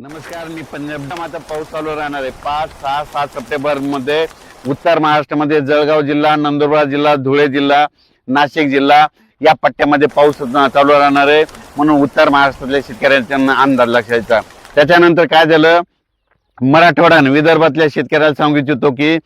नमस्कार मी पंजाब. आता पाऊस चालू राहणार आहे. पाच सहा सात सप्टेंबरमध्ये उत्तर महाराष्ट्रामध्ये जळगाव जिल्हा नंदुरबार जिल्हा धुळे जिल्हा नाशिक जिल्हा या पट्ट्यामध्ये पाऊस चालू राहणार आहे. म्हणून उत्तर महाराष्ट्रातल्या शेतकऱ्यांचा अंदाज लक्षायचा त्याच्यानंतर काय झालं? मराठवाडा आणि विदर्भातल्या शेतकऱ्याला सांगू इच्छितो की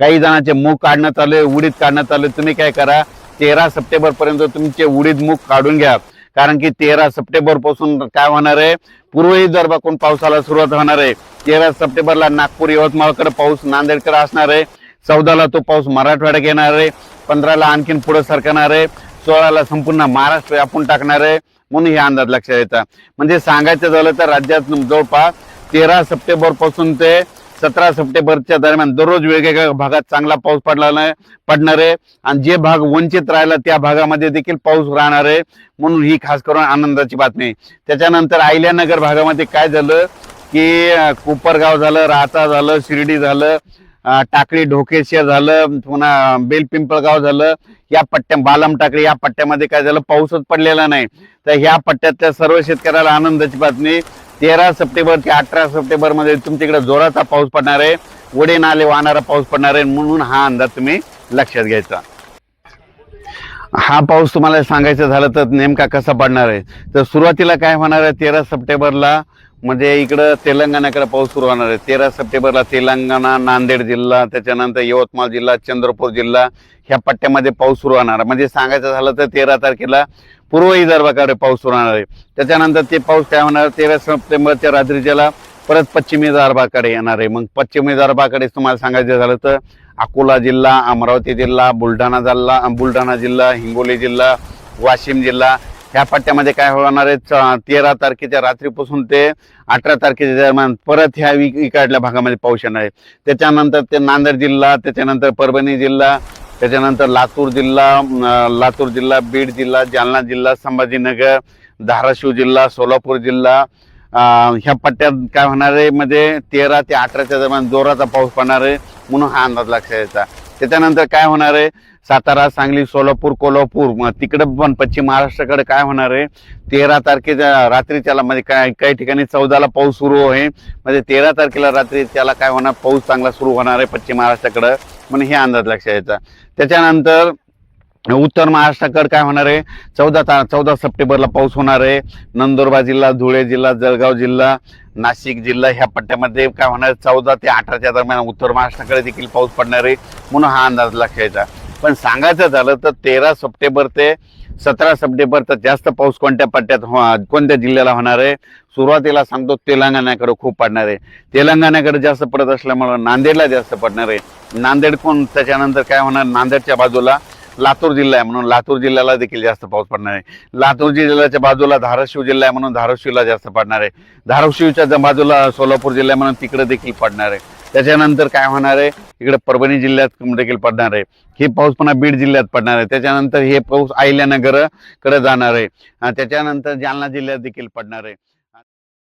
काही जणांचे मूग काढण्यात आले उडीद काढण्यात आले. तुम्ही काय करा तेरा सप्टेंबर पर्यंत तुमचे उडीद मूग काढून घ्या. कारण की तेरा सप्टेंबरपासून काय होणार आहे? पूर्व विदर्भाकडून पावसाला सुरुवात होणार आहे तेरा सप्टेंबरला नागपूर यवतमाळकडे पाऊस नांदेडकडे असणार आहे. चौदाला तो पाऊस मराठवाड्यात येणार आहे. पंधराला आणखीन पुढे सरकणार आहे. सोळाला संपूर्ण महाराष्ट्र व्यापून टाकणार आहे. म्हणून हे अंदाज लक्षात येतात म्हणजे सांगायचं झालं तर राज्यात जवळपास तेरा सप्टेंबरपासून ते सतरा सप्टेंबरच्या दरम्यान दररोज वेगवेगळ्या भागात चांगला पाऊस पडला नाही पडणार आहे. आणि जे भाग वंचित राहिला त्या भागामध्ये देखील पाऊस राहणार आहे. म्हणून ही खास करून आनंदाची बातमी त्याच्यानंतर आयल्यानगर भागामध्ये काय झालं? की कुपरगाव कोपरगाव झालं राहता झालं शिर्डी झालं टाकळी ढोकेशिया झालं पुन्हा बेलपिंपळगाव झालं. या पट्ट्या बालम टाकळी या पट्ट्यामध्ये काय झालं? पाऊसच पडलेला नाही. तर ह्या पट्ट्यातल्या सर्व शेतकऱ्याला आनंदाची बातमी तेरा सप्टेंबर ते अठरा सप्टेंबरमध्ये तुमच्याकडे जोराचा पाऊस पडणार आहे. वडे नाले वाहणारा पाऊस पडणार आहे म्हणून हा अंदाज तुम्ही लक्षात घ्यायचा. हा पाऊस तुम्हाला सांगायचं झालं तर नेमका कसा पडणार आहे? तर सुरुवातीला काय होणार आहे? तेरा सप्टेंबरला म्हणजे इकडं तेलंगणाकडे पाऊस सुरू होणार आहे. तेरा सप्टेंबरला तेलंगणा नांदेड जिल्हा त्याच्यानंतर यवतमाळ जिल्हा चंद्रपूर जिल्हा ह्या पट्ट्यामध्ये पाऊस सुरू होणार. म्हणजे सांगायचं झालं तर तेरा तारखेला पूर्व विदर्भाकडे पाऊस होणार आहे. त्याच्यानंतर ते पाऊस काय होणार? तेरा सप्टेंबरच्या रात्रीच्याला परत पश्चिमी विदर्भाकडे येणार आहे. मग पश्चिमी विदर्भाकडे तुम्हाला सांगायचं झालं तर अकोला जिल्हा अमरावती जिल्हा बुलढाणा जिल्हा बुलढाणा जिल्हा हिंगोली जिल्हा वाशिम जिल्हा. ह्या पट्ट्यामध्ये काय होणार आहे? तेरा तारखेच्या रात्रीपासून ते अठरा तारखेच्या दरम्यान परत ह्या इकडल्या भागामध्ये पाऊस येणार आहे. त्याच्यानंतर ते नांदेड जिल्हा त्याच्यानंतर परभणी जिल्हा त्याच्यानंतर लातूर जिल्हा लातूर जिल्हा बीड जिल्हा जालना जिल्हा संभाजीनगर धाराशिव जिल्हा सोलापूर जिल्हा ह्या पट्ट्यात काय होणार आहे म्हणजे तेरा ते अठराच्या दरम्यान जोराचा पाऊस पडणार आहे म्हणून हा अंदाज लक्षात यायचा त्याच्यानंतर काय होणार आहे? सातारा सांगली सोलापूर कोल्हापूर मग तिकडं पण पश्चिम महाराष्ट्राकडे काय होणार आहे? तेरा तारखेच्या रात्रीच्याला म्हणजे काय काही ठिकाणी चौदाला पाऊस सुरू आहे. म्हणजे तेरा तारखेला रात्री त्याला काय होणार? पाऊस चांगला सुरू होणार आहे पश्चिम महाराष्ट्राकडं. म्हणून हे अंदाज लक्षात यायचा. त्याच्यानंतर उत्तर महाराष्ट्राकडे काय होणार आहे? चौदा ता चौदा सप्टेंबरला पाऊस होणार आहे. नंदुरबार जिल्हा धुळे जिल्हा जळगाव जिल्हा नाशिक जिल्हा ह्या पट्ट्यामध्ये काय होणार आहे? चौदा ते अठराच्या दरम्यान उत्तर महाराष्ट्राकडे देखील पाऊस पडणार आहे म्हणून हा अंदाज लक्षायचा. पण सांगायचं झालं तर तेरा सप्टेंबर ते सतरा सप्टेंबर तर जास्त पाऊस कोणत्या पट्ट्यात हो- कोणत्या जिल्ह्याला होणार आहे? सुरुवातीला सांगतो तेलंगणाकडे खूप पडणार आहे. तेलंगणाकडे जास्त पडत असल्यामुळं नांदेडला जास्त पडणार आहे. नांदेड कोण? त्याच्यानंतर काय होणार? नांदेडच्या बाजूला लातूर जिल्हा आहे म्हणून लातूर जिल्ह्याला देखील जास्त पाऊस पडणार आहे. लातूर जिल्ह्याच्या बाजूला धाराशिव जिल्हा आहे म्हणून धाराशिवला जास्त पडणार आहे. धाराशिवच्या बाजूला सोलापूर जिल्हा आहे म्हणून तिकडे देखील पडणार आहे. त्याच्यानंतर काय होणार आहे? इकडे परभणी जिल्ह्यात देखील पडणार आहे. हे पाऊस पुन्हा बीड जिल्ह्यात पडणार आहे. त्याच्यानंतर हे पाऊस अहिल्यानगरकडे जाणार आहे. त्याच्यानंतर जालना जिल्ह्यात देखील पडणार आहे.